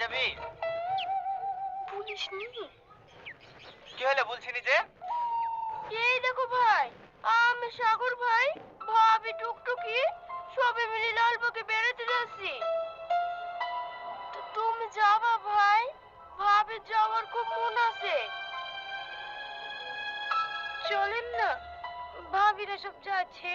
যাবি? বলিসনি? কি হলো বলছিনি যে? এই দেখো ভাই আমি সাগর ভাই ভাবি টুকটুকি সবে মিলে লালবাগে বেড়াতে যাচ্ছি। তো তুমি যাবা ভাই? ভাবি যাওয়ার খুব মন আছে। চলেন না ভাবিরা সব যাচ্ছে।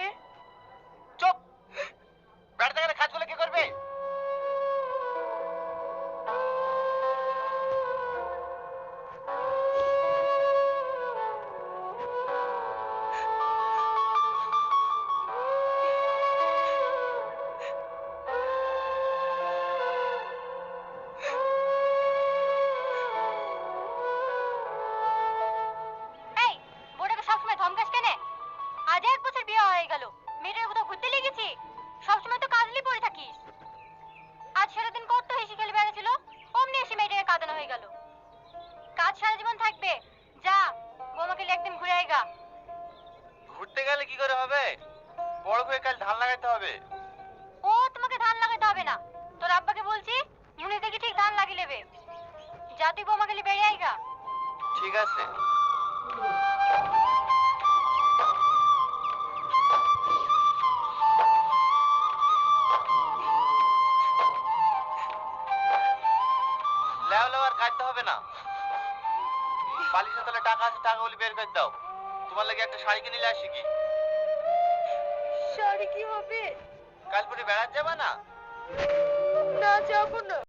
গেলে কি করে হবে? বড় হয়ে কাল ধান লাগাইতে হবে। ও তোমাকে ধান লাগাতে হবে না। তোর আব্বাকে বলছি মুনি দেখি ঠিক ধান লাগিয়ে নেবে। যা তুই বৌমাকে নিয়ে বেরিয়ে আয়গা ঠিক আছে। লেও লেও আর কাটতে হবে না। বালিশের তলে টাকা আছে টাকাগুলি বের করে দাও। তোমার লাগে একটা শাড়ি কিনে নিয়ে আসি কি? শাড়ি কি হবে? কাল পরে বেড়াতে যাবা না? না যাব না।